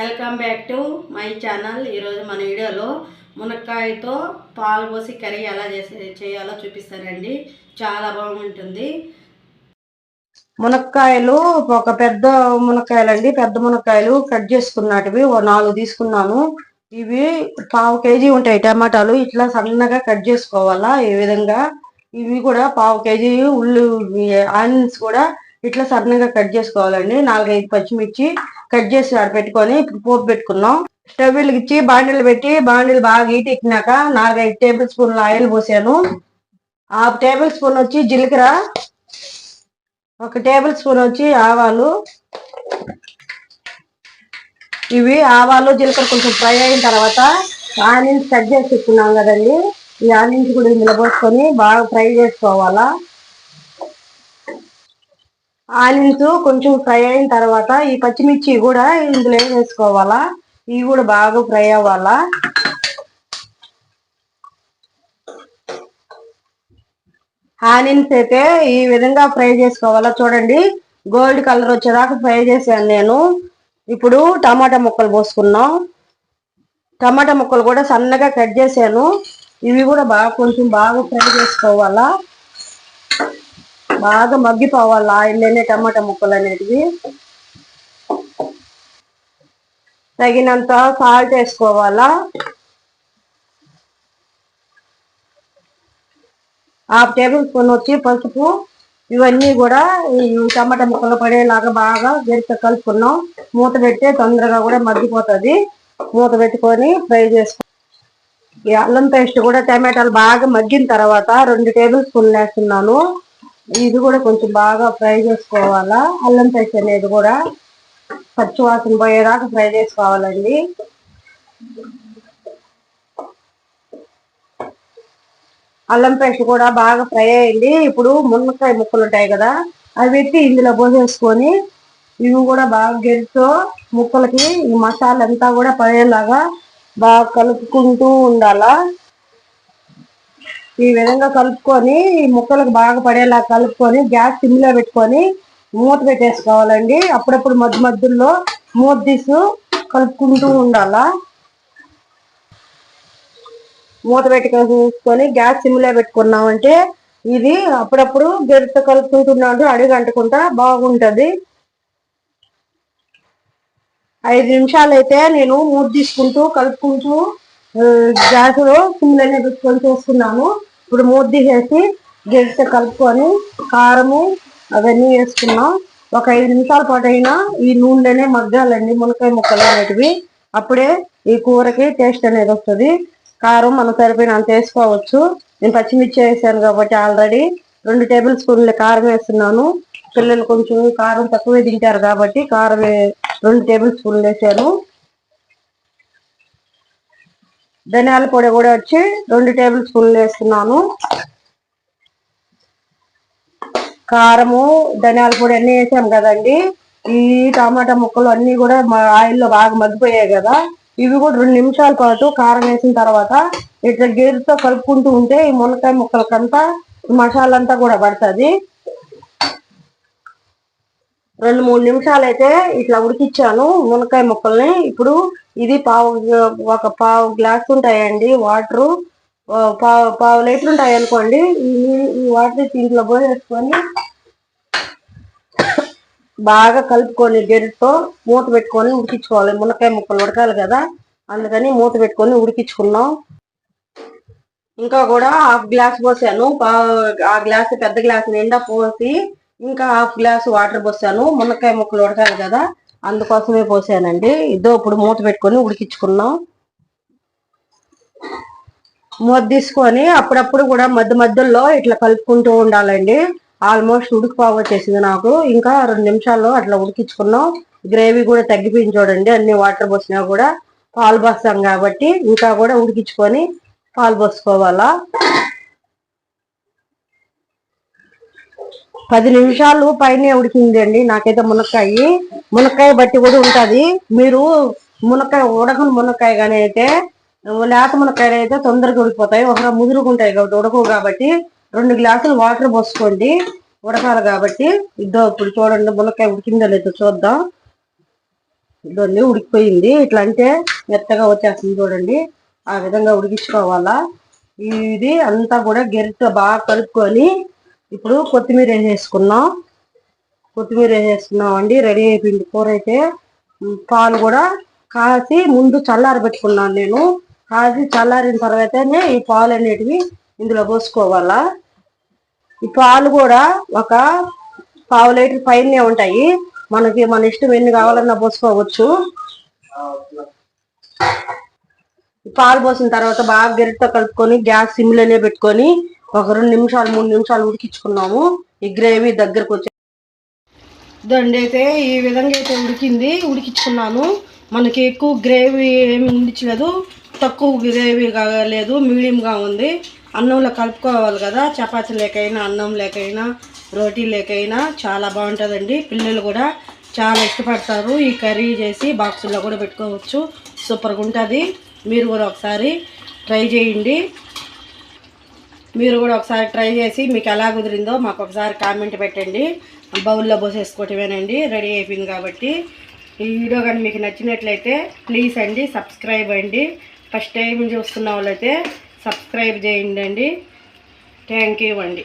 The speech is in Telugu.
Welcome back to my channel. ఈరోజు మన వీడియోలో మునక్కాయతో పాలు పోసి కర్రీ ఎలా చేసే చేయాలో చూపిస్తారండి చాలా బాగుంటుంది. మునక్కాయలు ఒక పెద్ద మునక్కాయలు అండి పెద్ద మునక్కాయలు కట్ చేసుకున్నటివి ఓ నాలుగు తీసుకున్నాను. ఇవి పావు కేజీ ఉంటాయి టమాటాలు. ఇట్లా సన్నగా కట్ చేసుకోవాలా? ఈ విధంగా? ఇవి కూడా పావు కేజీ ఉల్లి ఆనియన్స్ కూడా ఇట్లా సన్నగా కట్ చేసుకోవాలండి. నాలుగైదు పచ్చిమిర్చి కట్ చేసి ఆడ పెట్టుకొని ఇప్పుడు పోపు పెట్టుకున్నాం. స్టవ్ వెలిగించి బాండీలు పెట్టి బాండీలు బాగా హీట్ ఎక్కినాక నాలుగైదు టేబుల్ స్పూన్ల ఆయిల్ పోసాను. ఆ టేబుల్ స్పూన్ వచ్చి జీలకర్ర ఒక టేబుల్ స్పూన్ వచ్చి ఆవాలు. ఇవి ఆవాలు జీలకర్ర కొంచెం ఫ్రై అయిన తర్వాత ఆనియన్స్ కట్ చేసి పెట్టుకున్నాం కదండి. ఈ ఆనియన్స్ కూడా ఇందులో పోసుకొని బాగా ఫ్రై చేసుకోవాలా. ఆనియన్స్ కొంచెం ఫ్రై అయిన తర్వాత ఈ పచ్చిమిర్చి కూడా ఇందులో వేసుకోవాలా? ఇవి కూడా బాగా ఫ్రై అవ్వాలా? ఆనియన్స్ అయితే ఈ విధంగా ఫ్రై చేసుకోవాలా? చూడండి గోల్డ్ కలర్ వచ్చేదాకా ఫ్రై చేశాను నేను. ఇప్పుడు టమాటా ముక్కలు పోసుకున్నాం. టమాటా ముక్కలు కూడా సన్నగా కట్ చేశాను. ఇవి కూడా బాగా కొంచెం బాగా ఫ్రై చేసుకోవాలా? బాగా మగ్గిపోవాలి? ఆయిల్లోనే టమాటా ముక్కలు అనేటివి తగినంత సాల్ట్ వేసుకోవాలా? హాఫ్ టేబుల్ స్పూన్ వచ్చి పసుపు. ఇవన్నీ కూడా ఈ టమాటా ముక్కలు పడేలాగా బాగా గరిట కలుపుకున్నాం. మూత పెడితే తొందరగా కూడా మగ్గిపోతుంది. మూత పెట్టుకొని ఫ్రై చేసుకో ఈ అల్లం పేస్ట్ కూడా టమాటాలు బాగా మగ్గిన తర్వాత రెండు టేబుల్ స్పూన్లు వేస్తున్నాను. ఇది కూడా కొంచెం బాగా ఫ్రై చేసుకోవాలా? అల్లం పేస్ట్ అనేది కూడా పచ్చి వాసన పోయేదాకా ఫ్రై చేసుకోవాలండి. అల్లం పేస్ట్ కూడా బాగా ఫ్రై అయింది. ఇప్పుడు మునక్కాయ ముక్కలు ఉంటాయి కదా అవి పెట్టి ఇందులో పోసేసుకొని ఇవి కూడా బాగా గెలుతో ముక్కలకి ఈ మసాలా అంతా కూడా పడేలాగా బాగా కలుపుకుంటూ ఉండాలా? ఈ విధంగా కలుపుకొని ఈ ముక్కలకు బాగా పడేలా కలుపుకొని గ్యాస్ సిమ్లో పెట్టుకొని మూత పెట్టేసుకోవాలండి. అప్పుడప్పుడు మధ్య మధ్యలో మూత తీసు కలుపుకుంటూ ఉండాలా? మూత పెట్టుకొని గ్యాస్ సిమ్లో పెట్టుకున్నామంటే ఇది అప్పుడప్పుడు గరిట కలుపుకుంటున్నాడు అడుగు అంటుకుంటా బాగుంటుంది. ఐదు నిమిషాలు అయితే నేను మూత తీసుకుంటూ కలుపుకుంటూ గ్యాస్లో సిమ్లోనే పెట్టుకొని చేసుకున్నాను. ఇప్పుడు మూత తీసేసి గరిట కలుపుకొని కారము అవన్నీ వేసుకున్నాం. ఒక ఐదు నిమిషాల పాటు అయినా ఈ నూనెలోనే మగ్గాలండి మునకాయ ముక్కలు అనేటివి. అప్పుడే ఈ కూరకి టేస్ట్ అనేది వస్తుంది. కారం మనం సరిపోయినంత వేసుకోవచ్చు. నేను పచ్చిమిర్చి వేసాను కాబట్టి ఆల్రెడీ రెండు టేబుల్ స్పూన్ల కారం వేస్తున్నాను. పిల్లలు కొంచెం కారం తక్కువే తింటారు కాబట్టి కారం రెండు టేబుల్ స్పూన్లు వేసాను. ధనియాల పొడి కూడా వచ్చి రెండు టేబుల్ స్పూన్లు వేస్తున్నాను. కారము ధనియాల పొడి అన్ని వేసాం కదండి. ఈ టమాటా ముక్కలు అన్ని కూడా ఆయిల్లో బాగా మగ్గిపోయాయి కదా. ఇవి కూడా రెండు నిమిషాల పాటు కారం వేసిన తర్వాత ఇట్లా గేరుతో కలుపుకుంటూ ఉంటే ఈ మునక్కాయ ముక్కలకంతా మసాలా అంతా కూడా పడుతుంది. రెండు మూడు నిమిషాలు అయితే ఇట్లా ఉడికిచ్చాను మునక్కాయ ముక్కల్ని. ఇప్పుడు ఇది పావు ఒక పావు గ్లాస్ ఉంటాయండి వాటరు. పావు పావు లీటర్ ఉంటాయి అనుకోండి. ఈ ఈ వాటర్ దీంట్లో పోసేసుకొని బాగా కలుపుకొని గెరితో మూత పెట్టుకొని ఉడికించుకోవాలి. మునక్కాయ ముక్కలు ఉడకాలి కదా. అందుకని మూత పెట్టుకొని ఉడికించుకున్నాం. ఇంకా కూడా హాఫ్ గ్లాస్ పోసాను. ఆ గ్లాస్ పెద్ద గ్లాస్ నిండా పోసి ఇంకా హాఫ్ గ్లాస్ వాటర్ పోసాను. మునక్కాయ ముక్కలు ఉడకాలి కదా అందుకోసమే పోసానండి. ఇదో ఇప్పుడు మూత పెట్టుకొని ఉడికించుకున్నాం. మూత తీసుకొని అప్పుడప్పుడు కూడా మధ్య మధ్యలో ఇట్లా కలుపుకుంటూ ఉండాలండి. ఆల్మోస్ట్ ఉడికిపోవచ్చేసింది నాకు. ఇంకా రెండు నిమిషాల్లో అట్లా ఉడికించుకున్నాం. గ్రేవీ కూడా తగ్గిపోయింది చూడండి అన్ని వాటర్ పోసినా కూడా. పాలు పోస్తాం కాబట్టి ఇంకా కూడా ఉడికించుకొని పాలు పోసుకోవాలా. పది నిమిషాలు పైన ఉడికిందండి. నాకైతే మునక్కాయ. మునక్కాయ బట్టి కూడా ఉంటుంది. మీరు మునక్కాయ ఉడకని మునక్కాయ కానీ అయితే లేత మునక్కాయలు అయితే తొందరగా ఉడికిపోతాయి. ఒక ముదురుకుంటాయి కాబట్టి ఉడకవు కాబట్టి రెండు గ్లాసులు వాటర్ పోసుకోండి. ఉడకాలి కాబట్టి. ఇద్దో ఇప్పుడు చూడండి మునక్కాయ ఉడికిందో లేదో చూద్దాం. ఇదండి ఉడికిపోయింది. ఇట్లా అంటే మెత్తగా వచ్చేస్తుంది చూడండి. ఆ విధంగా ఉడికించుకోవాలా. ఇది అంతా కూడా గెరిట బాగా కలుపుకొని ఇప్పుడు కొత్తిమీర వేసేసుకున్నాం కొత్తిమీర వేసేసుకున్నాం అండి రెడీ అయిపోయింది కూర అయితే. పాలు కూడా కాసి ముందు చల్లారి పెట్టుకున్నాను నేను. కాసి చల్లారిన తర్వాతనే ఈ పాలు అనేటివి ఇందులో పోసుకోవాలా. ఈ పాలు కూడా ఒక పావు లీటర్ పైనే ఉంటాయి. మనకి మన ఇష్టం ఎన్ని కావాలన్నా పోసుకోవచ్చు. పాలు పోసిన తర్వాత బాగా గరిటతో కలుపుకొని గ్యాస్ సిమ్లోనే పెట్టుకొని ఒక రెండు నిమిషాలు మూడు నిమిషాలు ఉడికించుకున్నాము. ఈ గ్రేవీ దగ్గరకు వచ్చి దండి అయితే ఈ విధంగా అయితే ఉడికింది ఉడికించుకున్నాను. మనకి ఎక్కువ గ్రేవీ ఏమి ఉండించలేదు తక్కువ గ్రేవీ లేదు మీడియంగా ఉంది. అన్నంలో కలుపుకోవాలి కదా చపాతీ లేకైనా అన్నం లేకైనా రోటీ లేకైనా చాలా బాగుంటుందండి. పిల్లలు కూడా చాలా ఇష్టపడతారు. ఈ కర్రీ చేసి బాక్సుల్లో కూడా పెట్టుకోవచ్చు. సూపర్గా ఉంటుంది. మీరు కూడా ఒకసారి ట్రై చేయండి. మీరు కూడా ఒకసారి ట్రై చేసి మీకు ఎలా కుదిరిందో మాకు ఒకసారి కామెంట్ పెట్టండి. బౌల్లో పోసేసుకోవటమేనండి రెడీ అయిపోయింది కాబట్టి. ఈ వీడియో కానీ మీకు నచ్చినట్లయితే ప్లీజ్ అండి సబ్స్క్రైబ్ అండి. ఫస్ట్ టైం చూస్తున్న వాళ్ళైతే సబ్స్క్రైబ్ చేయండి అండి. థ్యాంక్ యూ అండి.